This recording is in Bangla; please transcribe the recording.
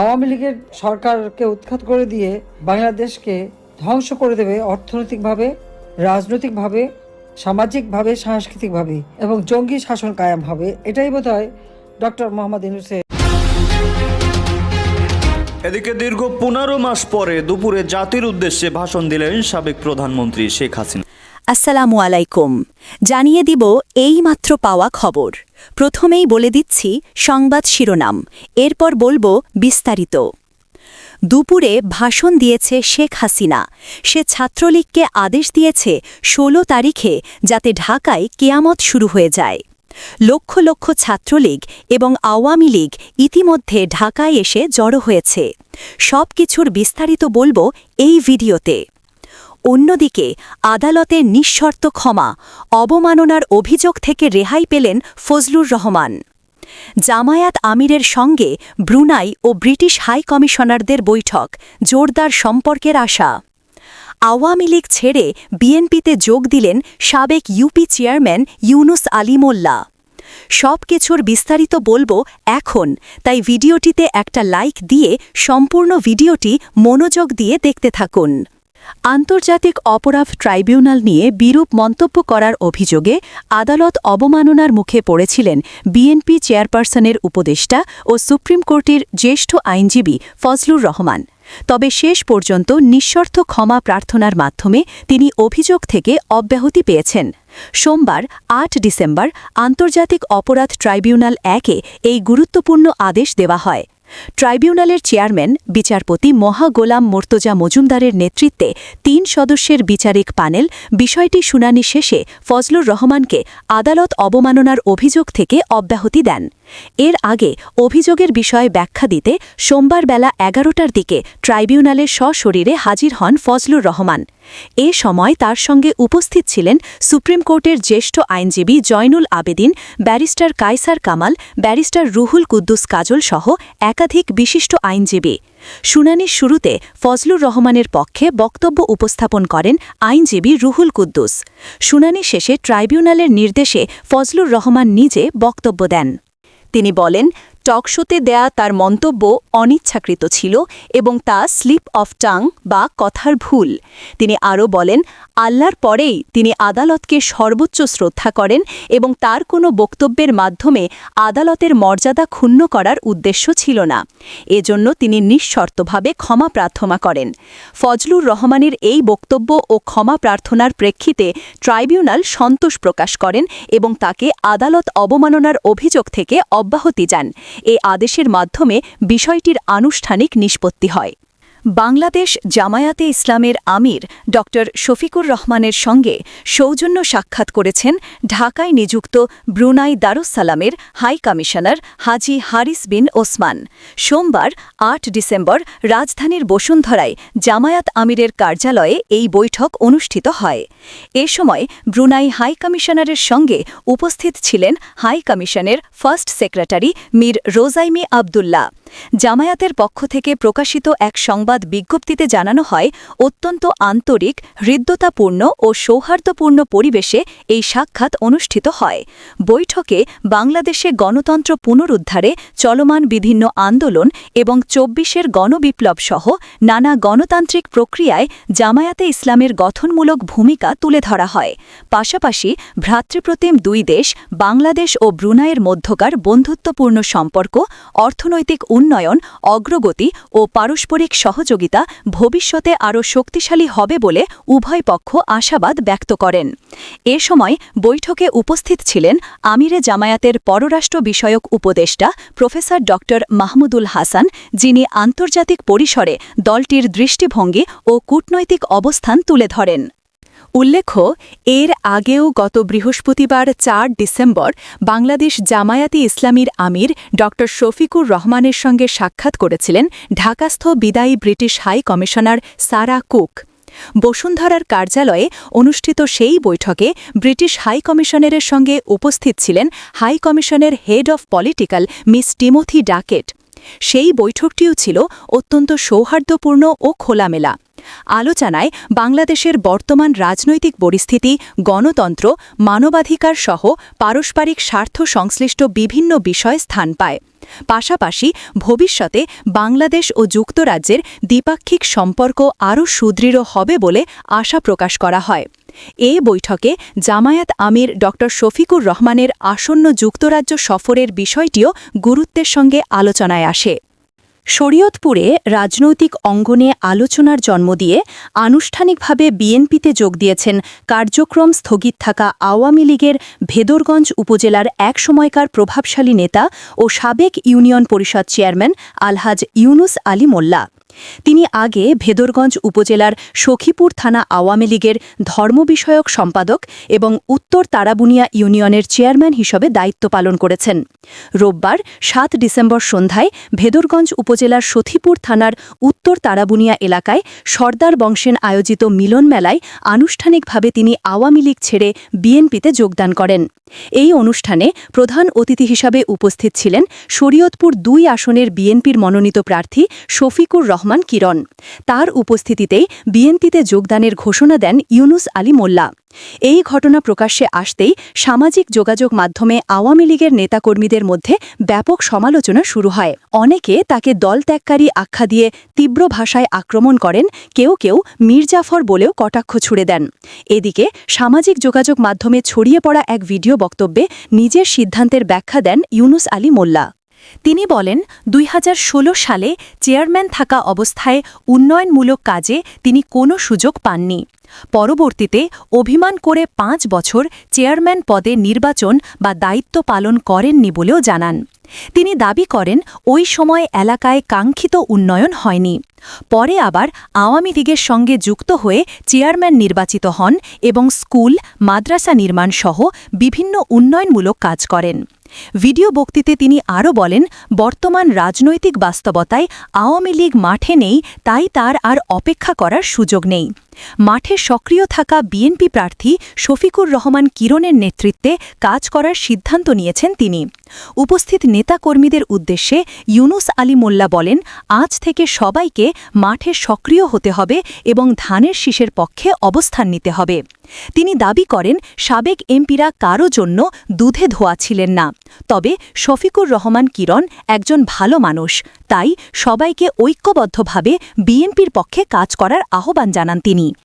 আওয়ামী লীগের সরকারকে উৎখাত করে দিয়ে বাংলাদেশকে ধ্বংস করে দেবে অর্থনৈতিকভাবে, রাজনৈতিকভাবে, সামাজিকভাবে, সাংস্কৃতিকভাবে এবং জঙ্গি শাসন কায়েম হবে এটাই বোধ হয় ডক্টর মোহাম্মদ ইউনুসের এদিকে দীর্ঘ পনেরো মাস পরে দুপুরে জাতির উদ্দেশ্যে ভাষণ দিলেন সাবেক প্রধানমন্ত্রী শেখ হাসিনা। আসসালামু আলাইকুম। জানিয়ে দিব এইমাত্র পাওয়া খবর। প্রথমেই বলে দিচ্ছি সংবাদ শিরোনাম। এরপর বলব বিস্তারিত। দুপুরে ভাষণ দিয়েছে শেখ হাসিনা। সে ছাত্রলীগকে আদেশ দিয়েছে ১৬ তারিখে যাতে ঢাকায় কেয়ামত শুরু হয়ে যায়। লক্ষ লক্ষ ছাত্রলীগ এবং আওয়ামী লীগ ইতিমধ্যে ঢাকায় এসে জড়ো হয়েছে। সব কিছুর বিস্তারিত বলব এই ভিডিওতে। অন্যদিকে, আদালতের নিঃশর্ত ক্ষমা, অবমাননার অভিযোগ থেকে রেহাই পেলেন ফজলুর রহমান। জামায়াত আমিরের সঙ্গে ব্রুনাই ও ব্রিটিশ হাই কমিশনারদের বৈঠক, জোরদার সম্পর্কের আশা। আওয়ামী লীগ ছেড়ে বিএনপিতে যোগ দিলেন সাবেক ইউপি চেয়ারম্যান ইউনুস আলী মোল্লা। সব কিছুর বিস্তারিত বলব এখন, তাই ভিডিওটিতে একটা লাইক দিয়ে সম্পূর্ণ ভিডিওটি মনোযোগ দিয়ে দেখতে থাকুন। আন্তর্জাতিক অপরাধ ট্রাইব্যুনাল নিয়ে বিরূপ মন্তব্য করার অভিযোগে আদালত অবমাননার মুখে পড়েছিলেন বিএনপি চেয়ারপারসনের উপদেষ্টা ও সুপ্রিম কোর্টের জ্যেষ্ঠ আইনজীবী ফজলুর রহমান। তবে শেষ পর্যন্ত নিঃশর্ত ক্ষমা প্রার্থনার মাধ্যমে তিনি অভিযোগ থেকে অব্যাহতি পেয়েছেন। সোমবার, আট ডিসেম্বর, আন্তর্জাতিক অপরাধ ট্রাইব্যুনাল একে এই গুরুত্বপূর্ণ আদেশ দেওয়া হয়। ট্রাইব্যুনালের চেয়ারম্যান, বিচারপতি মহা গোলাম মোর্তজা মজুমদারের নেতৃত্বে তিন সদস্যের বিচারিক প্যানেল বিষয়টি শুনানি শেষে ফজলুর রহমানকে আদালত অবমাননার অভিযোগ থেকে অব্যাহতি দেন। এর আগে অভিযোগের বিষয়ে ব্যাখ্যা দিতে সোমবার বেলা এগারোটার দিকে ট্রাইব্যুনালে সশরীরে হাজির হন ফজলুর রহমান। এ সময় তার সঙ্গে উপস্থিত ছিলেন সুপ্রিম কোর্টের জ্যেষ্ঠ আইনজীবী জয়নুল আবেদিন, ব্যারিস্টার কাইসার কামাল, ব্যারিস্টার রুহুল কুদ্দুস কাজল সহ একাধিক বিশিষ্ট আইনজীবী। শুনানির শুরুতে ফজলুর রহমানের পক্ষে বক্তব্য উপস্থাপন করেন আইনজীবী রুহুল কুদ্দুস। শুনানি শেষে ট্রাইব্যুনালের নির্দেশে ফজলুর রহমান নিজে বক্তব্য দেন। তিনি বলেন টকশোতে দেয়া তার মন্তব্য অনিচ্ছাকৃত ছিল এবং তা স্লিপ অফ টাং বা কথার ভুল। তিনি আরও বলেন, আল্লাহর পরেই তিনি আদালতকে সর্বোচ্চ শ্রদ্ধা করেন এবং তার কোনো বক্তব্যের মাধ্যমে আদালতের মর্যাদা ক্ষুণ্ণ করার উদ্দেশ্য ছিল না। এজন্য তিনি নিঃশর্তভাবে ক্ষমা প্রার্থনা করেন। ফজলুর রহমানের এই বক্তব্য ও ক্ষমা প্রার্থনার প্রেক্ষিতে ট্রাইব্যুনাল সন্তোষ প্রকাশ করেন এবং তাকে আদালত অবমাননার অভিযোগ থেকে অব্যাহতি যান এ আদেশের মাধ্যমে বিষয়টির আনুষ্ঠানিক নিষ্পত্তি হয়। বাংলাদেশ জামায়াতে ইসলামের আমির ড শফিকুর রহমানের সঙ্গে সৌজন্য সাক্ষাৎ করেছেন ঢাকায় নিযুক্ত Brunei দারুসালামের high commissioner Haji Haris bin Osman. সোমবার, আট ডিসেম্বর, রাজধানীর বসুন্ধরায় জামায়াত আমিরের কার্যালয়ে এই বৈঠক অনুষ্ঠিত হয়। এ সময় ব্রুনাই হাই কমিশনারের সঙ্গে উপস্থিত ছিলেন হাই কমিশনের first secretary Mir Rozaimi Abdullah. জামায়াতের পক্ষ থেকে প্রকাশিত এক সংবাদ বিজ্ঞপ্তিতে জানানো হয়, অত্যন্ত আন্তরিক, হৃদ্যতাপূর্ণ ও সৌহার্দ্যপূর্ণ পরিবেশে এই সাক্ষাৎ অনুষ্ঠিত হয়। বৈঠকে বাংলাদেশে গণতন্ত্র পুনরুদ্ধারে চলমান বিভিন্ন আন্দোলন এবং চব্বিশের গণবিপ্লব সহ নানা গণতান্ত্রিক প্রক্রিয়ায় জামায়াতে ইসলামের গঠনমূলক ভূমিকা তুলে ধরা হয়। পাশাপাশি ভ্রাতৃপ্রতিম দুই দেশ, বাংলাদেশ ও ব্রুনাইয়ের মধ্যকার বন্ধুত্বপূর্ণ সম্পর্ক, অর্থনৈতিক উন্নয়ন, অগ্রগতি ও পারস্পরিক সহযোগিতা ভবিষ্যতে আরও শক্তিশালী হবে বলে উভয় পক্ষ আশাবাদ ব্যক্ত করেন। এ সময় বৈঠকে উপস্থিত ছিলেন আমিরে জামায়াতের পররাষ্ট্র বিষয়ক উপদেষ্টা প্রফেসর ড. মাহমুদুল হাসান, যিনি আন্তর্জাতিক পরিসরে দলটির দৃষ্টিভঙ্গি ও কূটনৈতিক অবস্থান তুলে ধরেন। উল্লেখ্য, এর আগেও গত বৃহস্পতিবার চার ডিসেম্বর বাংলাদেশ জামায়াতি ইসলামীর আমির ড. শফিকুর রহমানের সঙ্গে সাক্ষাৎ করেছিলেন ঢাকাস্থ বিদায়ী British high commissioner Sarah Cooke. বসুন্ধরার কার্যালয়ে অনুষ্ঠিত সেই বৈঠকে ব্রিটিশ হাই কমিশনারের সঙ্গে উপস্থিত ছিলেন হাই কমিশনের head of political miss Timothy Duckett. সেই বৈঠকটিও ছিল অত্যন্ত সৌহার্দ্যপূর্ণ ও খোলামেলা। আলোচনায় বাংলাদেশের বর্তমান রাজনৈতিক পরিস্থিতি, গণতন্ত্র, মানবাধিকার সহ পারস্পরিক স্বার্থ সংশ্লিষ্ট বিভিন্ন বিষয় স্থান পায়। পাশাপাশি ভবিষ্যতে বাংলাদেশ ও যুক্তরাজ্যের দ্বিপাক্ষিক সম্পর্ক আরও সুদৃঢ় হবে বলে আশা প্রকাশ করা হয়। এ বৈঠকে জামায়াত আমির ড শফিকুর রহমানের আসন্ন যুক্তরাজ্য সফরের বিষয়টিও গুরুত্বের সঙ্গে আলোচনায় আসে। শরীয়তপুরে রাজনৈতিক অঙ্গনে আলোচনার জন্ম দিয়ে আনুষ্ঠানিকভাবে বিএনপিতে যোগ দিয়েছেন কার্যক্রম স্থগিত থাকা আওয়ামী লীগের ভেদরগঞ্জ উপজেলার এক সময়কার প্রভাবশালী নেতা ও সাবেক ইউনিয়ন পরিষদ চেয়ারম্যান আলহাজ ইউনুস আলী মোল্লা। তিনি আগে ভেদরগঞ্জ উপজেলার সখীপুর থানা আওয়ামী লীগের ধর্ম বিষয়ক সম্পাদক এবং উত্তর তারাবুনিয়া ইউনিয়নের চেয়ারম্যান হিসেবে দায়িত্ব পালন করেছেন। রোববার সাত ডিসেম্বর সন্ধ্যায় ভেদরগঞ্জ উপজেলার সথিপুর থানার উত্তর তারাবুনিয়া এলাকায় সর্দার বংশেন আয়োজিত মিলন মেলায় আনুষ্ঠানিকভাবে তিনি আওয়ামী লীগ ছেড়ে বিএনপিতে যোগদান করেন। এই অনুষ্ঠানে প্রধান অতিথি হিসাবে উপস্থিত ছিলেন শরীয়তপুর দুই আসনের বিএনপির মনোনীত প্রার্থী শফিকুর রহমান কিরণ। তার উপস্থিতিতেই বিএনপিতে যোগদানের ঘোষণা দেন ইউনুস আলী মোল্লা। এই ঘটনা প্রকাশ্যে আসতেই সামাজিক যোগাযোগ মাধ্যমে আওয়ামী লীগের নেতাকর্মীদের মধ্যে ব্যাপক সমালোচনা শুরু হয়। অনেকে তাকে দল ত্যাগকারী আখ্যা দিয়ে তীব্র ভাষায় আক্রমণ করেন, কেউ কেউ মির্জাফর বলেও কটাক্ষ ছুড়ে দেন। এদিকে সামাজিক যোগাযোগ মাধ্যমে ছড়িয়ে পড়া এক ভিডিও বক্তব্যে নিজের সিদ্ধান্তের ব্যাখ্যা দেন ইউনুস আলী মোল্লা। তিনি বলেন, দুই হাজার ষোলো সালে চেয়ারম্যান থাকা অবস্থায় উন্নয়নমূলক কাজে তিনি কোনো সুযোগ পাননি। পরবর্তীতে অভিমান করে পাঁচ বছর চেয়ারম্যান পদে নির্বাচন বা দায়িত্ব পালন করেননি বলেও জানান। তিনি দাবি করেন, ওই সময় এলাকায় কাঙ্ক্ষিত উন্নয়ন হয়নি। পরে আবার আওয়ামী লীগের সঙ্গে যুক্ত হয়ে চেয়ারম্যান নির্বাচিত হন এবং স্কুল, মাদ্রাসা নির্মাণ সহ বিভিন্ন উন্নয়নমূলক কাজ করেন। ভিডিও বক্তৃতে তিনি আরও বলেন, বর্তমান রাজনৈতিক বাস্তবতায় আওয়ামী লীগ মাঠে নেই, তাই তার আর অপেক্ষা করার সুযোগ নেই। মাঠে সক্রিয় থাকা বিএনপি প্রার্থী শফিকুর রহমান কিরণের নেতৃত্বে কাজ করার সিদ্ধান্ত নিয়েছেন তিনি। উপস্থিত নেতাকর্মীদের উদ্দেশ্যে ইউনুস আলী মোল্লা বলেন, আজ থেকে সবাইকে মাঠে সক্রিয় হতে হবে এবং ধানের শীষের পক্ষে অবস্থান নিতে হবে। তিনি দাবি করেন, সাবেক এমপিরা কারও জন্য দুধে ধোয়া ছিলেন না। তবে শফিকুর রহমান কিরণ একজন ভালো মানুষ। তাই সবাইকে ঐক্যবদ্ধভাবে বিএনপির পক্ষে কাজ করার আহ্বান জানান তিনি।